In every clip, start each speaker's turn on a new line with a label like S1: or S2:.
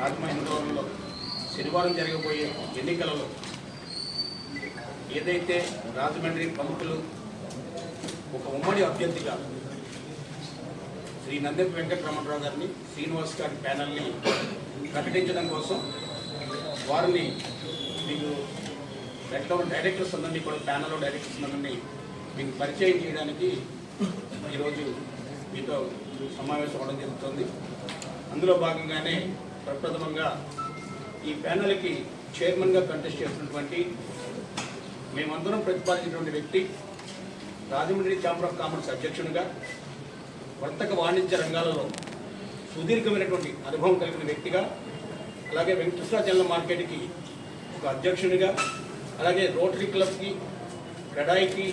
S1: రాజమహేంద్రవరంలో శనివారం జరగబోయే ఎన్నికలలో ఏదైతే రాజమండ్రి ప్రముఖులు ఒక ఉమ్మడి అభ్యర్థిగా శ్రీ నందెపి వెంకటరమణరావు గారిని శ్రీనివాస్ గారి ప్యానల్ని ప్రకటించడం కోసం వారిని మీకు రెడ్లో డైరెక్టర్స్ అందరినీ కూడా ప్యానల్లో డైరెక్టర్స్ అందరినీ మీకు పరిచయం చేయడానికి ఈరోజు మీతో సమావేశం అవడం జరుగుతుంది. అందులో భాగంగానే ప్రప్రథమంగా ఈ ప్యానల్కి చైర్మన్గా కంటెస్ట్ చేస్తున్నటువంటి మేమందరం ప్రతిపాదించినటువంటి వ్యక్తి రాజమండ్రి ఛాంబర్ ఆఫ్ కామర్స్ అధ్యక్షునిగా వర్తక వాణిజ్య రంగాలలో సుదీర్ఘమైనటువంటి అనుభవం కలిగిన వ్యక్తిగా అలాగే వెంకటేశ్వర జనరల్ మార్కెట్కి ఒక అధ్యక్షునిగా అలాగే రోటరీ క్లబ్కి క్రెడాయికి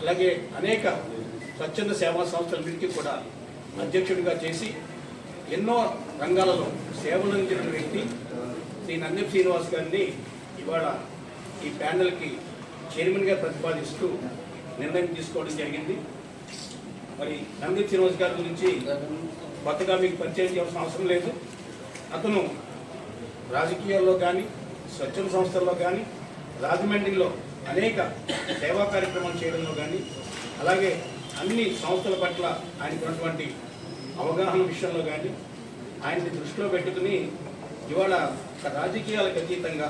S1: అలాగే అనేక స్వచ్ఛంద సేవా సంస్థలన్నింటికి కూడా అధ్యక్షుడిగా చేసి ఎన్నో రంగాలలో సేవలు అందించిన వ్యక్తి శ్రీ నందెప్ శ్రీనివాస్ గారిని ఇవాళ ఈ ప్యానెల్కి చైర్మన్గా ప్రతిపాదిస్తూ నిర్ణయం తీసుకోవడం జరిగింది. మరి నందీప్ శ్రీనివాస్ గారి గురించి కొత్తగా మీకు పరిచయం చేయాల్సిన అవసరం లేదు. అతను రాజకీయాల్లో కానీ స్వచ్ఛంద సంస్థల్లో కానీ రాజమండ్రిలో అనేక సేవా కార్యక్రమాలు చేయడంలో కానీ అలాగే అన్ని సంస్థల పట్ల ఆయనకున్నటువంటి అవగాహన విషయంలో కానీ ఆయన్ని దృష్టిలో పెట్టుకుని ఇవాళ రాజకీయాలకు అతీతంగా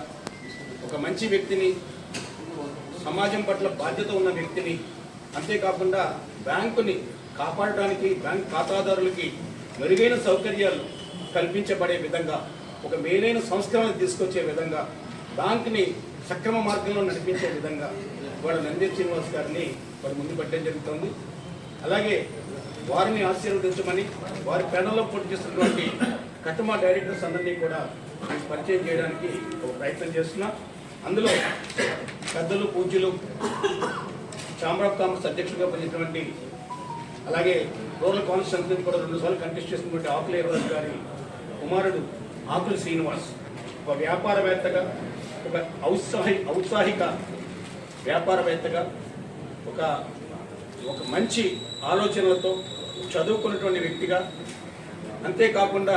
S1: ఒక మంచి వ్యక్తిని సమాజం పట్ల బాధ్యత ఉన్న వ్యక్తిని అంతేకాకుండా బ్యాంకుని కాపాడడానికి బ్యాంక్ ఖాతాదారులకి మెరుగైన సౌకర్యాలు కల్పించబడే విధంగా ఒక మేలైన సంస్కరణ తీసుకొచ్చే విధంగా బ్యాంకుని సక్రమ మార్గంలో నడిపించే విధంగా వాళ్ళ నందీప్ శ్రీనివాస్ గారిని వాడు ముందు పెట్టడం జరుగుతుంది. అలాగే వారిని ఆశీర్వదించమని వారి ప్యానల్లో పోటీ చేస్తున్నటువంటి కట్టమా డైరెక్టర్స్ అందరినీ కూడా మీకు పరిచయం చేయడానికి ఒక ప్రయత్నం చేస్తున్నా. అందులో పెద్దలు పూజ్యులు ఛాంబర్ ఆఫ్ కామర్స్ అధ్యక్షుడిగా పనిచేసినటువంటి అలాగే రూరల్ కాన్స్టిట్యూన్సీ నుంచి కూడా రెండుసార్లు కంటెస్ట్ చేసినటువంటి ఆకుల ఈరరాజు గారి కుమారుడు ఆకుల శ్రీనివాస్. ఒక వ్యాపారవేత్తగా ఒక ఔత్సాహి ఔత్సాహిక వ్యాపారవేత్తగా ఒక ఒక మంచి ఆలోచనలతో చదువుకున్నటువంటి వ్యక్తిగా అంతేకాకుండా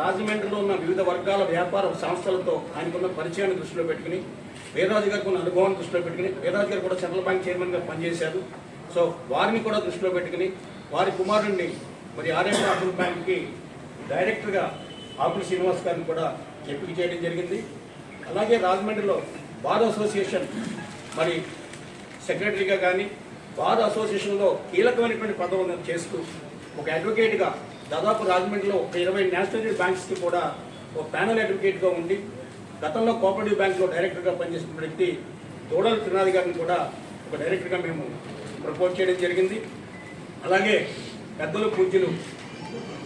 S1: రాజమండ్రిలో ఉన్న వివిధ వర్గాల వ్యాపార సంస్థలతో ఆయనకున్న పరిచయాన్ని దృష్టిలో పెట్టుకుని వేదరాజు గారికి ఉన్న అనుభవాన్ని దృష్టిలో పెట్టుకుని వేదరాజు గారు కూడా సెంట్రల్ బ్యాంక్ చైర్మన్గా పనిచేశారు. సో వారిని కూడా దృష్టిలో పెట్టుకుని వారి కుమారుడిని మరి ఆర్ఎం అర్బన్ బ్యాంక్కి డైరెక్టర్గా ఆకుల శ్రీనివాస్ గారిని కూడా ఎంపిక చేయడం జరిగింది. అలాగే రాజమండ్రిలో బార్ అసోసియేషన్ మరి సెక్రటరీగా కానీ బార్ అసోసియేషన్లో కీలకమైనటువంటి పదవులను చేస్తూ ఒక అడ్వకేట్గా దాదాపు రాజమండ్రిలో ఒక ఇరవై నేషనల్ బ్యాంక్స్కి కూడా ఒక ప్యానల్ అడ్వకేట్గా ఉండి గతంలో కోఆపరేటివ్ బ్యాంక్లో డైరెక్టర్గా పనిచేసిన వ్యక్తి దూడల త్రినాథ్ గారిని కూడా ఒక డైరెక్టర్గా మేము ప్రపోజ్ చేయడం జరిగింది. అలాగే పెద్దలు పూజ్యులు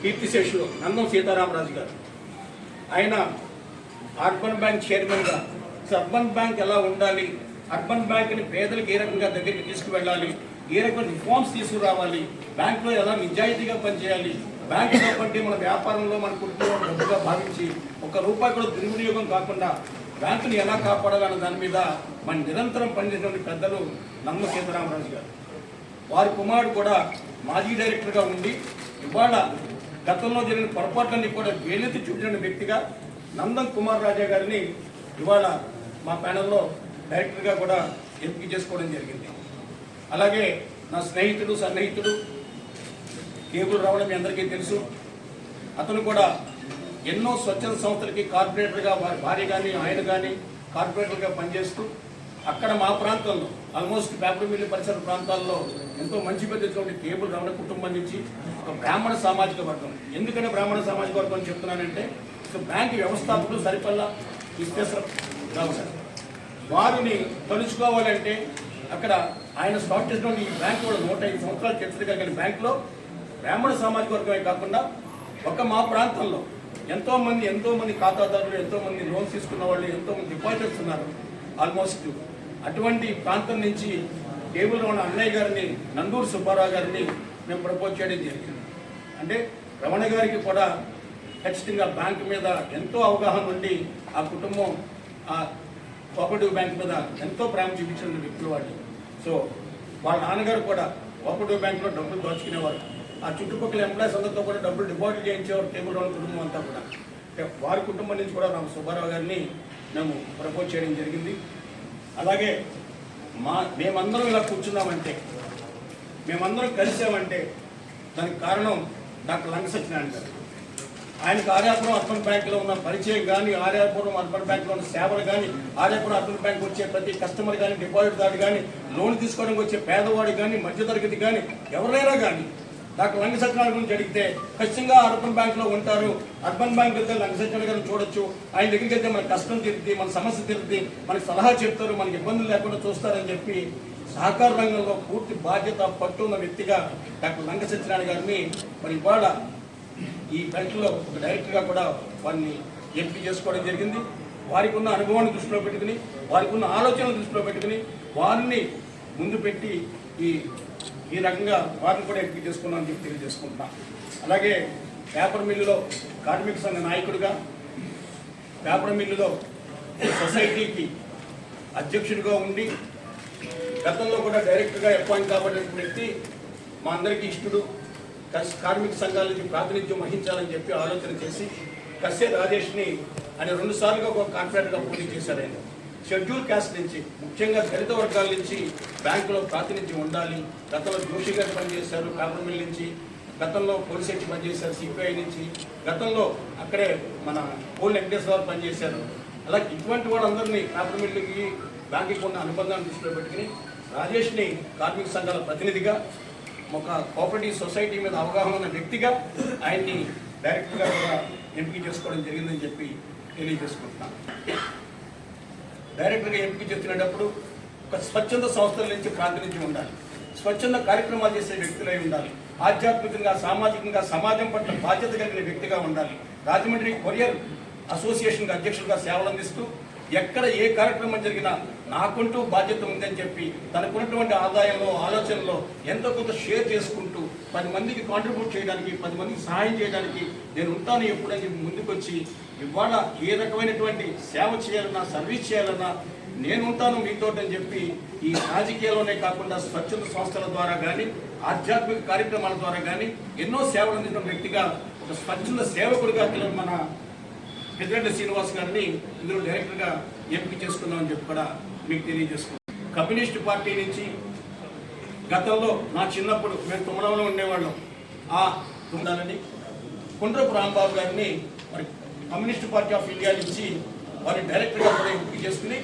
S1: కీర్తిశేషులు నందం సీతారామరాజు గారు. ఆయన అర్బన్ బ్యాంక్ చైర్మన్గా సర్బన్ బ్యాంక్ ఎలా ఉండాలి అర్బన్ బ్యాంక్ని పేదలకు ఏ రకంగా దగ్గరికి తీసుకువెళ్ళాలి? ఏ రకమైన రిఫార్మ్స్ తీసుకురావాలి? బ్యాంకులో ఎలా నిజాయితీగా పనిచేయాలి? బ్యాంక్ కాబట్టి మన వ్యాపారంలో మన కుటుంబం డబ్బుగా భావించి ఒక రూపాయి కూడా దుర్వినియోగం కాకుండా బ్యాంకుని ఎలా కాపాడాలన్న దాని మీద మన నిరంతరం పనిచేసినటువంటి పెద్దలు నమ్మ సీతారామరాజు గారు. వారి కుమారుడు కూడా మాజీ డైరెక్టర్గా ఉండి ఇవాళ గతంలో జరిగిన పొరపాట్లన్నీ కూడా వేలెత్తి చూపించిన వ్యక్తిగా నందం కుమార్ రాజా గారిని ఇవాళ మా ప్యానల్లో డైరెక్టర్గా కూడా ఎంపిక చేసుకోవడం జరిగింది. అలాగే నా స్నేహితుడు సన్నిహితుడు కేబుల్ రావడం మీ అందరికీ తెలుసు. అతను కూడా ఎన్నో స్వచ్ఛంద సంస్థలకి కార్పొరేటర్గా వారి భార్య కానీ ఆయన కానీ కార్పొరేటర్గా పనిచేస్తూ అక్కడ మా ప్రాంతంలో ఆల్మోస్ట్ పేపర్మిల్లి పరిసర ప్రాంతాల్లో ఎంతో మంచి పెద్దటువంటి కేబుల్ రమణ కుటుంబం నుంచి ఒక బ్రాహ్మణ సామాజిక వర్గం. ఎందుకంటే బ్రాహ్మణ సామాజిక వర్గం అని చెప్తున్నానంటే ఇక బ్యాంక్ వ్యవస్థాపకులు సరిపల్లా విశ్వేశ్వరరావు సార్. వారిని తలుచుకోవాలంటే అక్కడ ఆయన స్టార్ట్ చేసినటువంటి ఈ బ్యాంక్ కూడా నూట ఐదు సంవత్సరాలు చరిత్ర కలిగిన బ్యాంకులో బ్రాహ్మణ సామాజిక వర్గమే కాకుండా ఒక మా ప్రాంతంలో ఎంతోమంది ఎంతోమంది ఖాతాదారులు ఎంతోమంది లోన్స్ తీసుకున్న వాళ్ళు ఎంతోమంది డిపాజిటర్స్ ఉన్నారు. ఆల్మోస్ట్ అటువంటి ప్రాంతం నుంచి టేబుల్ ఉన్న అన్నయ్య గారిని నందూరు సుబ్బారావు గారిని మేము ప్రపోజ్ చేయడం జరిగింది. అంటే రమణ గారికి కూడా ఖచ్చితంగా బ్యాంక్ మీద ఎంతో అవగాహన ఉండి ఆ కుటుంబం ఆ కోఆపరేటివ్ బ్యాంక్ మీద ఎంతో ప్రేమ చూపించిన వ్యక్తులు వాళ్ళు. సో వాళ్ళ నాన్నగారు కూడా కోఆపరేటివ్ బ్యాంక్లో డబ్బులు దోచుకునేవారు. ఆ చుట్టుపక్కల ఎంప్లాయీస్ అందరితో కూడా డబ్బులు డిపాజిట్ చేయించేవారు టేబుల్ వాళ్ళ కుటుంబం అంతా కూడా. వారి కుటుంబం నుంచి కూడా రామ సుబ్బారావు గారిని మేము ప్రపోజ్ చేయడం జరిగింది. అలాగే మా మేమందరం ఇలా కూర్చున్నామంటే మేమందరం కలిసామంటే దానికి కారణం డాక్టర్ లంక సత్యనారాయణ గారు. ఆయనకు ఆర్యాపురం అర్బన్ బ్యాంకులో ఉన్న పరిచయం కానీ ఆర్యాపురం అర్బన్ బ్యాంకులో ఉన్న సేవలు కానీ ఆర్యాపురం అర్బన్ బ్యాంక్ వచ్చే ప్రతి కస్టమర్ కానీ డిపాజిట్దారు కానీ లోన్ తీసుకోవడానికి వచ్చే పేదవాడు కానీ మధ్యతరగతి కానీ ఎవరైనా కానీ డాక్టర్ లంగ సత్యనారాయణ గురించి అడిగితే ఖచ్చితంగా అర్బన్ బ్యాంక్లో ఉంటారు. అర్బన్ బ్యాంక్ వెళ్తే లంగ సత్యనారాయణ గారిని చూడొచ్చు. ఆయన దగ్గరికి వెళ్తే మన కష్టం తీరుద్ది మన సమస్య తీరుద్ది మనకి సలహా చెప్తారు మనకి ఇబ్బందులు లేకుండా చూస్తారని చెప్పి సహకార రంగంలో పూర్తి బాధ్యత పట్టు ఉన్న వ్యక్తిగా డాక్టర్ లంగ సత్యనారాయణ గారిని మరి ఇవాళ ఈ బెల్ట్లో ఒక డైరెక్టర్గా కూడా వారిని ఎంపిక చేసుకోవడం జరిగింది. వారికి ఉన్న అనుభవాన్ని దృష్టిలో పెట్టుకుని వారికి ఉన్న ఆలోచనలు దృష్టిలో పెట్టుకుని వారిని ముందు పెట్టి ఈ ఈ రకంగా వారిని కూడా ఎంపిక చేసుకున్నాను చెప్పి తెలియజేసుకుంటున్నాం. అలాగే పేపర్ మిల్లులో కార్మిక సంఘ నాయకుడిగా పేపర్ మిల్లులో సొసైటీకి అధ్యక్షుడిగా ఉండి గతంలో కూడా డైరెక్టర్గా అపాయింట్ కాబట్టి వ్యక్తి మా అందరికీ ఇష్టడు. కార్మిక సంఘాల నుంచి ప్రాతినిధ్యం వహించాలని చెప్పి ఆలోచన చేసి కస్సే రాజేష్ని ఆయన రెండుసార్లుగా ఒక కాంట్రాక్ట్గా పోటీ చేశారు ఆయన. షెడ్యూల్ క్యాస్ట్ నుంచి ముఖ్యంగా దళిత వర్గాల నుంచి బ్యాంకులో ప్రాతినిధ్యం ఉండాలి. గతంలో జోషి గారు పనిచేశారు పేపర్ నుంచి గతంలో పోలీస్ పనిచేశారు సిపిఐ నుంచి గతంలో అక్కడే మన పోల్ వెంకటేశ్వరరావు పనిచేశారు. అలా ఇటువంటి వాళ్ళందరినీ పేపర్ మిల్లుకి బ్యాంకుకి ఉన్న అనుబంధాన్ని దృష్టిలో పెట్టుకుని రాజేష్ని కార్మిక సంఘాల ప్రతినిధిగా ఒక కోఆపరేటివ్ సొసైటీ మీద అవగాహన ఉన్న వ్యక్తిగా ఆయన్ని డైరెక్ట్గా కూడా ఎంపిక చేసుకోవడం జరిగిందని చెప్పి తెలియజేసుకుంటున్నాను డైరెక్టర్గా ఎంపిక చేస్తున్నప్పుడు ఒక స్వచ్ఛంద సంస్థల నుంచి ప్రాతినిధ్యం ఉండాలి. స్వచ్ఛంద కార్యక్రమాలు చేసే వ్యక్తులై ఉండాలి. ఆధ్యాత్మికంగా సామాజికంగా సమాజం పట్ల బాధ్యత కలిగిన వ్యక్తిగా ఉండాలి. రాజమండ్రి కొరియర్ అసోసియేషన్కి అధ్యక్షుడిగా సేవలు అందిస్తూ ఎక్కడ ఏ కార్యక్రమం జరిగినా నాకుంటూ బాధ్యత ఉందని చెప్పి తనకున్నటువంటి ఆదాయంలో ఆలోచనలో ఎంతో కొంత షేర్ చేసుకుంటూ పది మందికి కాంట్రిబ్యూట్ చేయడానికి పది మందికి సహాయం చేయడానికి నేను ఉంటాను ఎప్పుడని ముందుకొచ్చి ఇవాళ ఏ రకమైనటువంటి సేవ చేయాలన్నా సర్వీస్ చేయాలన్నా నేను ఉంటాను మీతో అని చెప్పి ఈ రాజకీయాల్లోనే కాకుండా స్వచ్ఛంద సంస్థల ద్వారా కానీ ఆధ్యాత్మిక కార్యక్రమాల ద్వారా కానీ ఎన్నో సేవలు అందించిన వ్యక్తిగా ఒక స్వచ్ఛంద సేవకుడిగా మన పెద్దిరెడ్డి శ్రీనివాస్ గారిని ఇందులో డైరెక్టర్గా ఎంపిక చేసుకున్నామని చెప్పి కూడా మీకు తెలియజేసుకున్నాం కమ్యూనిస్ట్ పార్టీ నుంచి గతంలో నా చిన్నప్పుడు మేము తుమ్మడంలో ఉండేవాళ్ళం. ఆ ఉండాలని కుండ్రపు రాంబాబు గారిని మరి కమ్యూనిస్ట్ పార్టీ ఆఫ్ ఇండియా నుంచి వారి డైరెక్టర్గా కూడా ఎంపిక చేసుకుని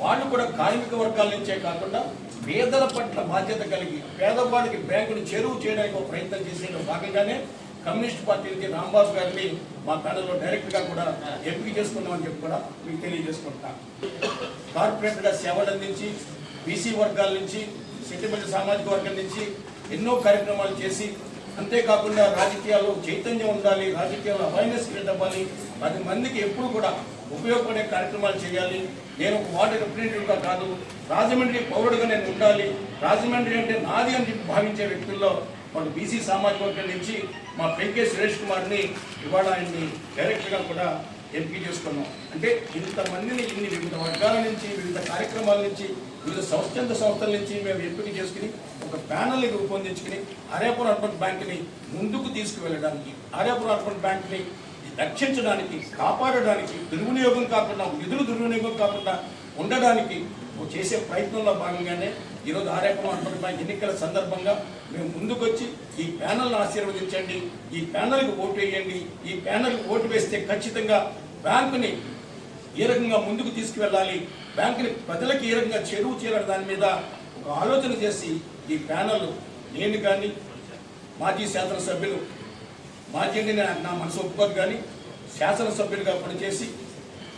S1: వాళ్ళు కూడా కార్మిక వర్గాల నుంచే కాకుండా పేదల పట్ల బాధ్యత కలిగి పేదవాడికి బ్యాంకును చెరువు చేయడానికి ఒక ప్రయత్నం చేసే భాగంగానే కమ్యూనిస్ట్ పార్టీ నుంచి రాంబాబు గారిని మా ప్యానల్లో డైరెక్ట్గా కూడా ఎంపిక చేసుకున్నామని చెప్పి కూడా మీకు తెలియజేసుకుంటాను కార్పొరేట్గా సేవలు అందించి బీసీ వర్గాల నుంచి సెటిల్మెంట్ సామాజిక వర్గం నుంచి ఎన్నో కార్యక్రమాలు చేసి అంతేకాకుండా రాజకీయాల్లో చైతన్యం ఉండాలి రాజకీయాల్లో అవేర్నెస్ క్రియేట్ అవ్వాలి పది మందికి ఎప్పుడు కూడా ఉపయోగపడే కార్యక్రమాలు చేయాలి. నేను ఒక వార్డు రిప్రజెంటేటివ్గా కాదు రాజమండ్రి పౌరుడుగా నేను ఉండాలి. రాజమండ్రి అంటే నాది అని చెప్పి భావించే వ్యక్తుల్లో వాళ్ళు బీసీ సామాజిక వర్గం నుంచి మా పెంకే సురేష్ కుమార్ని ఇవాళ ఆయన్ని డైరెక్టర్గా కూడా ఎంపిక చేసుకున్నాం. అంటే ఇంతమందిని ఇన్ని వివిధ వర్గాల నుంచి వివిధ కార్యక్రమాల నుంచి వివిధ స్వచ్ఛంద సంస్థల నుంచి మేము ఎంపిక చేసుకుని ఒక ప్యానల్ని రూపొందించుకుని ఆర్యాపురం అర్బన్ బ్యాంక్ని ముందుకు తీసుకువెళ్ళడానికి ఆర్యాపురం అర్బన్ బ్యాంక్ని రక్షించడానికి కాపాడడానికి దుర్వినియోగం కాకుండా నిధులు దుర్వినియోగం కాకుండా ఉండడానికి చేసే ప్రయత్నంలో భాగంగానే ఈరోజు ఆర్యాపురం అర్బన్ అంటున్న ఎన్నికల సందర్భంగా మేము ముందుకొచ్చి ఈ ప్యానల్ని ఆశీర్వదించండి ఈ ప్యానల్కి ఓటు వేయండి ఈ ప్యానల్కి ఓటు వేస్తే ఖచ్చితంగా బ్యాంకుని ఏ రకంగా ముందుకు తీసుకువెళ్ళాలి బ్యాంకుని ప్రజలకు ఏ రకంగా చెరువు చేరడం దాని మీద ఒక ఆలోచన చేసి ఈ ప్యానల్ నేను కానీ మాజీ శాసనసభ్యులు మాజీ నా- నా మనసు ఒప్పుకోదు కానీ శాసనసభ్యులుగా పనిచేసి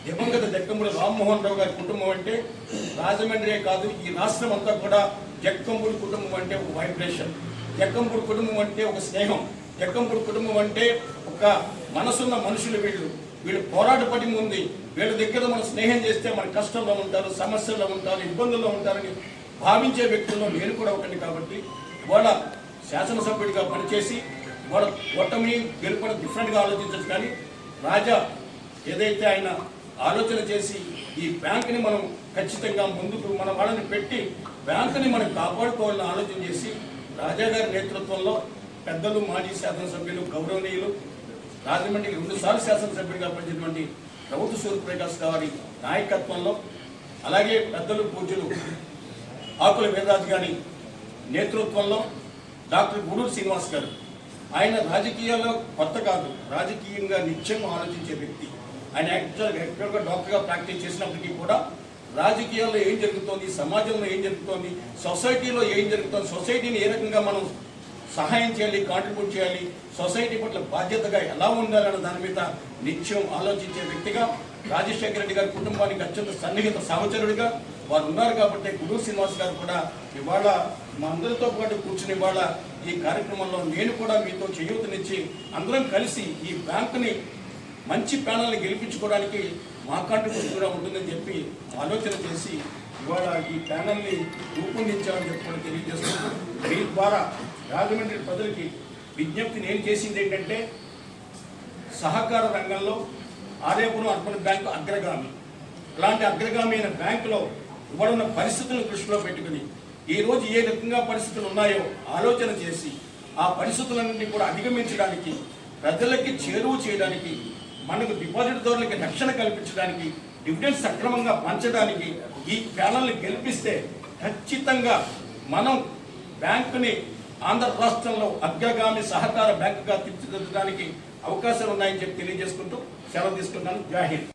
S1: దివంగత జక్కముడు రామ్మోహన్ రావు గారి కుటుంబం అంటే రాజమండ్రి కాదు ఈ రాష్ట్రం అంతా కూడా జక్కంపూడి కుటుంబం అంటే ఒక వైబ్రేషన్ జక్కంపూడి కుటుంబం అంటే ఒక స్నేహం. జక్కంపూడి కుటుంబం అంటే ఒక మనసున్న మనుషులు వీళ్ళు. వీళ్ళు పోరాట పడి ఉంది. వీళ్ళ దగ్గర మనం స్నేహం చేస్తే మన కష్టంలో ఉంటారు సమస్యల్లో ఉంటారు ఇబ్బందుల్లో ఉంటారని భావించే వ్యక్తుల్లో నేను కూడా ఒకటి కాబట్టి ఇవాళ శాసనసభ్యుడిగా పనిచేసి ఇవాళ ఓటమి గెలుపడం డిఫరెంట్గా ఆలోచించచ్చు కానీ రాజా ఏదైతే ఆయన ఆలోచన చేసి ఈ బ్యాంకుని మనం ఖచ్చితంగా ముందుకు మన వాళ్ళని పెట్టి బ్యాంకుని మనం కాపాడుకోవాలని ఆలోచన చేసి రాజా గారి నేతృత్వంలో పెద్దలు మాజీ శాసనసభ్యులు గౌరవనీయులు రాజమండ్రికి రెండుసార్లు శాసనసభ్యులుగా పనిచేసినటువంటి ప్రభుత్వ సూర్యప్రకాష్ గారి నాయకత్వంలో అలాగే పెద్దలు పూజలు ఆకుల వీరరాజు గారి నేతృత్వంలో డాక్టర్ గూడూరు శ్రీనివాస్ గారు. ఆయన రాజకీయాల్లో కొత్త కాదు రాజకీయంగా నిత్యం ఆలోచించే వ్యక్తి. ఆయన యాక్చువల్గా ఎక్కడ డాక్టర్గా ప్రాక్టీస్ చేసినప్పటికీ కూడా రాజకీయాల్లో ఏం జరుగుతోంది సమాజంలో ఏం జరుగుతోంది సొసైటీలో ఏం జరుగుతోంది సొసైటీని ఏ రకంగా మనం సహాయం చేయాలి కాంట్రిబ్యూట్ చేయాలి సొసైటీ పట్ల బాధ్యతగా ఎలా ఉండాలన్న దాని మీద నిత్యం ఆలోచించే వ్యక్తిగా రాజశేఖర రెడ్డి గారి కుటుంబానికి అత్యంత సన్నిహిత సహచరుడిగా వారు ఉన్నారు కాబట్టి గుడూరు శ్రీనివాస్ గారు కూడా ఇవాళ మా అందరితో పాటు కూర్చుని ఇవాళ ఈ కార్యక్రమంలో నేను కూడా మీతో చేయూతనిచ్చి అందరం కలిసి ఈ బ్యాంకుని మంచి ప్యానల్ని గెలిపించుకోవడానికి మా కూడా ఉంటుందని చెప్పి ఆలోచన చేసి ఇవాళ ఈ ప్యానల్ని రూపొందించామని చెప్పి కూడా దీని ద్వారా రాజమండ్రి ప్రజలకి విజ్ఞప్తి నేను చేసింది ఏంటంటే సహకార రంగంలో ఆర్యపురం అర్బన్ బ్యాంకు అగ్రగామి. అలాంటి అగ్రగామి అయిన బ్యాంకులో ఇవ్వడున్న పరిస్థితులను దృష్టిలో పెట్టుకుని ఈ రోజు ఏ రకంగా పరిస్థితులు ఉన్నాయో ఆలోచన చేసి ఆ పరిస్థితులన్నింటినీ కూడా అధిగమించడానికి ప్రజలకి చేరువ చేయడానికి మనకు డిపాజిట్దారులకి రక్షణ కల్పించడానికి డివిడెండ్ సక్రమంగా పంచడానికి ఈ ప్యానల్ని గెలిపిస్తే ఖచ్చితంగా మనం బ్యాంకుని ఆంధ్ర రాష్ట్రంలో అగ్రగామి సహకార బ్యాంకుగా తీర్చిదిద్దడానికి అవకాశాలు ఉన్నాయని చెప్పి తెలియజేసుకుంటూ సెలవు తీసుకున్నాను జాహీర్